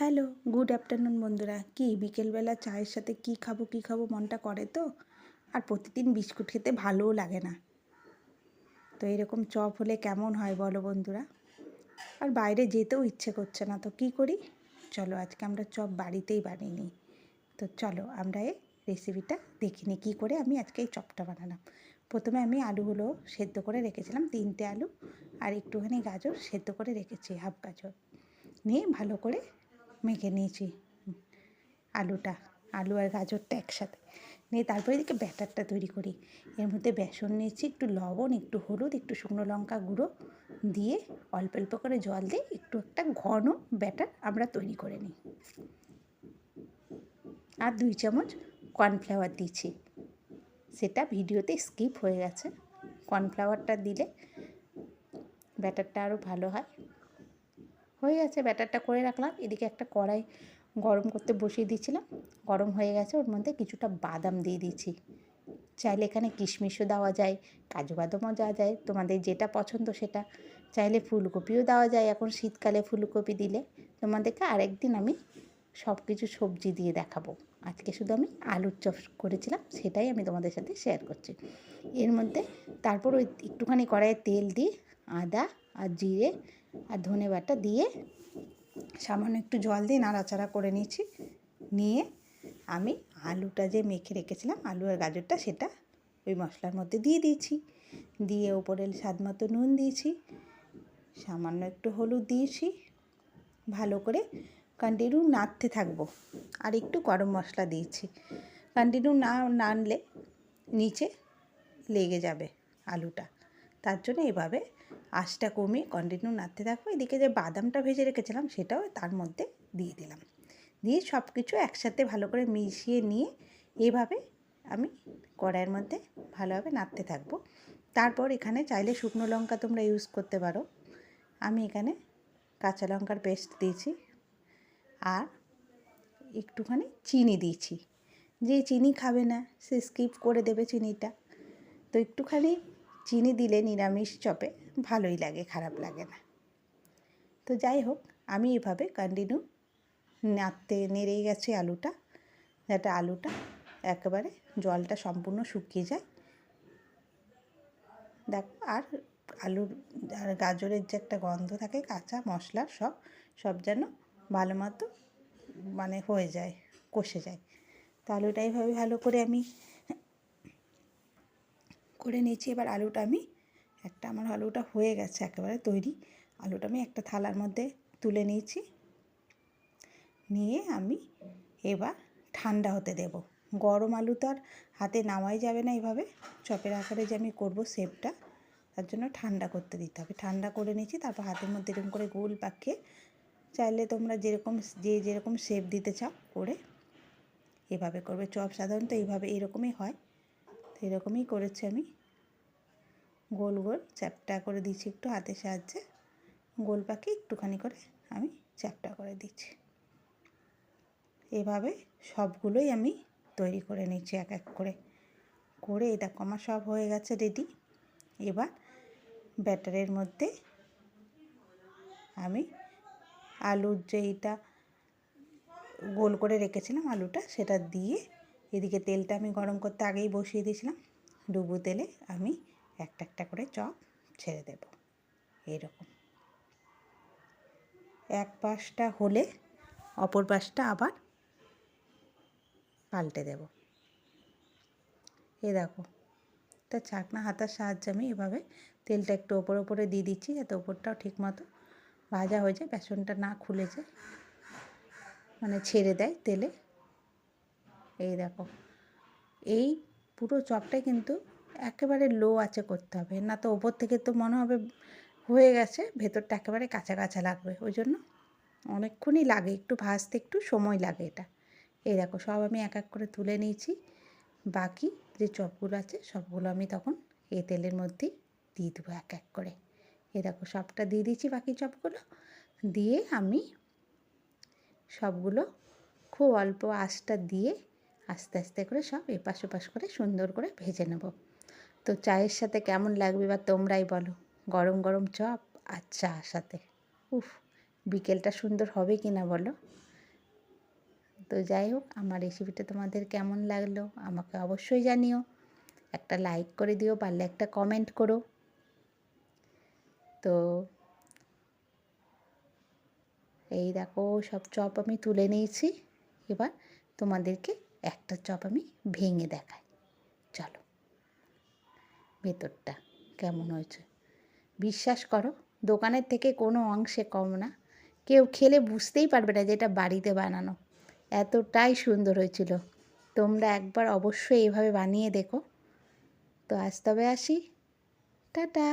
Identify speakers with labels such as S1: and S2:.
S1: Hello, good afternoon বন্ধুরা। কি, বিকেলবেলা চায়ের সাথে কি খাব কি খাব মনটা করে তো? আর প্রতিদিন বিস্কুট খেতে ভালোও লাগে না। তো এরকম চপ হলে কেমন হয় বলো বন্ধুরা? আর বাইরে যেতেও ইচ্ছে করছে না তো কি করি? চলো আজকে আমরা চপ বাড়িতেই বানিয়ে নিই। তো চলো আমরা এই রেসিপিটা দেখিনি কী করে আমি আজকে এই চপটা বানালাম। প্রথমে আমি আলুগুলো সেদ্ধ করে রেখেছিলাম, তিনটে আলু আর একটুখানি গাজর সেদ্ধ করে রেখেছি, হাফ গাজর। নিয়ে ভালো করে মেখে নিয়েছি। আলুটা, আলু আর গাজরটা একসাথে। নিয়ে তারপরে এদিকে ব্যাটারটা তৈরি করি। এর মধ্যে বেসন নিয়েছি, একটু লবণ, একটু হলুদ, একটু শুকনো লঙ্কা গুঁড়ো দিয়ে অল্প অল্প করে জল দিয়ে একটু একটা ঘন ব্যাটার আমরা তৈরি করে নিই। আর দুই চামচ কর্নফ্লাওয়ার দিচ্ছি সেটা ভিডিওতে স্কিপ হয়ে গেছে। কর্নফ্লাওয়ারটা দিলে ব্যাটারটা আরও ভালো হয়। হয়ে গেছে, ব্যাটারটা করে রাখলাম। এদিকে একটা কড়াই গরম করতে বসিয়ে দিয়েছিলাম। গরম হয়ে গেছে, ওর মধ্যে কিছুটা বাদাম দিয়ে দিয়েছি। চাইলে এখানে কিশমিশও দেওয়া যায়, কাজু বাদামও দেওয়া যায়, তোমাদের যেটা পছন্দ সেটা। চাইলে ফুলকপিও দেওয়া যায়, এখন শীতকালে ফুলকপি দিলে তোমাদেরকে আরেকদিন আমি সব কিছু সবজি দিয়ে দেখাবো। আজকে শুধু আমি আলুর চপ করেছিলাম, সেটাই আমি তোমাদের সাথে শেয়ার করছি। এর মধ্যে তারপর ওই একটুখানি কড়াইয়ে তেল দিয়ে আদা আর জিরে আর ধনে বাটা দিয়ে সামান্য একটু জল দিয়ে নাড়াচাড়া করে নিয়েছি। নিয়ে আমি আলুটা যে মেখে রেখেছিলাম, আলু আর গাজরটা সেটা ওই মশলার মধ্যে দিয়ে দিয়েছি। দিয়ে ওপরে স্বাদ মতো নুন দিয়েছি, সামান্য একটু হলুদ দিয়েছি, ভালো করে কন্টিনিউ নাড়তে থাকব। আর একটু গরম মশলা দিয়েছি। কন্টিনিউ না নাড়লে নিচে লেগে যাবে আলুটা। তার জন্য এভাবে আঁচটা কমিয়ে কন্টিনিউ নাড়তে থাকব। এদিকে যে বাদামটা ভেজে রেখেছিলাম, সেটাও তার মধ্যে দিয়ে দিলাম। দিয়ে সব কিছু একসাথে ভালো করে মিশিয়ে নিয়ে এভাবে আমি কড়াইয়ের মধ্যে ভালোভাবে নাড়তে থাকব। তারপর এখানে চাইলে শুকনো লঙ্কা তোমরা ইউজ করতে পারো। আমি এখানে কাঁচা লঙ্কার পেস্ট দিয়েছি আর একটুখানি চিনি দিয়েছি। যে চিনি খাবে না, সে স্কিপ করে দেবে চিনিটা। তো একটুখানি চিনি দিলে নিরামিষ চপে ভালোই লাগে, খারাপ লাগে না। তো যাই হোক, আমি এভাবে কন্টিনিউ নাড়তে নেড়ে গেছে আলুটা। যাতে আলুটা একেবারে জলটা সম্পূর্ণ শুকিয়ে যায়। দেখো, আর আলুর আর গাজরের যে একটা গন্ধ থাকে, কাঁচা মশলার সব সব যেন ভালো মতো মানে হয়ে যায়, কষে যায়। তো আলুটা এইভাবে ভালো করে আমি করে নিয়েছি। এবার আলুটা আমি একটা আমার আলুটা হয়ে গেছে একেবারে তৈরি। আলুটা আমি একটা থালার মধ্যে তুলে নিয়েছি। নিয়ে আমি এবার ঠান্ডা হতে দেব। গরম আলু তো আর হাতে নামাই যাবে না এইভাবে চপের আকারে যে আমি করব শেপটা, তার জন্য ঠান্ডা করতে দিতে হবে। ঠান্ডা করে নিয়েছি, তারপর হাতের মধ্যে এরকম করে গোল পাকিয়ে চাইলে তোমরা যেরকম, যে যেরকম শেপ দিতে চাও করে এভাবে করবে। চপ সাধারণত এইভাবে এরকমই হয়। তো এরকমই করেছি আমি। গোল গোল চ্যাপটা করে দিচ্ছি একটু হাতের সাহায্যে। গোল পাখি একটুখানি করে আমি চ্যাপটা করে দিচ্ছি। এভাবে সবগুলোই আমি তৈরি করে নিচ্ছি এক এক করে। করে এটা কমা সব হয়ে গেছে রেডি এবার ব্যাটারের মধ্যে আমি আলুর যেইটা গোল করে রেখেছিলাম আলুটা সেটা দিয়ে এদিকে তেলটা আমি গরম করতে আগেই বসিয়ে দিয়েছিলাম। ডুবো তেলে আমি একটা একটা করে চপ ছেড়ে দেব। এরকম এক পাশটা হলে অপর পাশটা আবার পাল্টে দেব। এ দেখো, তা চাকনা হাতার সাহায্যে আমি এভাবে তেলটা একটু ওপর ওপরে দিয়ে দিচ্ছি যাতে ওপরটাও ঠিক মতো ভাজা হয়ে যায়, বেসনটা না খুলে যায় মানে ছেড়ে দেয় তেলে। এই দেখো, এই পুরো চপটাই কিন্তু একেবারে লো আছে করতে হবে। না তো ওপর থেকে তো মনে হবে হয়ে গেছে, ভেতরটা একেবারে কাঁচা কাঁচা লাগবে। ওই জন্য অনেকক্ষণই লাগে, একটু ভাজতে একটু সময় লাগে এটা। এই দেখো, সব আমি এক এক করে তুলে নিয়েছি। বাকি যে চপগুলো আছে, সবগুলো আমি তখন এই তেলের মধ্যেই দিয়ে দেবো এক এক করে। এই দেখো, সবটা দিয়ে দিয়েছি বাকি চপগুলো। দিয়ে আমি সবগুলো খুব অল্প আঁচটা দিয়ে আস্তে আস্তে করে সব এপাশ ওপাশ করে সুন্দর করে ভেজে নেব। তো চায়ের সাথে কেমন লাগবে বা তোমরাই বলো? গরম গরম চপ আর চা সাথে। উফ, বিকেলটা সুন্দর হবে কি না বলো? তো যাই হোক, আমার রেসিপিটা তোমাদের কেমন লাগল আমাকে অবশ্যই জানিও। একটা লাইক করে দিও, পারলে একটা কমেন্ট করো। তো এই দেখো, সব চপ আমি তুলে নিয়েছি। এবার তোমাদেরকে একটা চপ আমি ভেঙে দেখাই। ভেতরটা, কেমন হয়েছে? বিশ্বাস করো, দোকানের থেকে কোনো অংশে কম না। কেউ খেলে বুঝতেই পারবে না যে এটা বাড়িতে বানানো। এতটাই সুন্দর হয়েছিল। তোমরা একবার অবশ্যই এভাবে বানিয়ে দেখো। তো আজ তবে আসি। টাটা!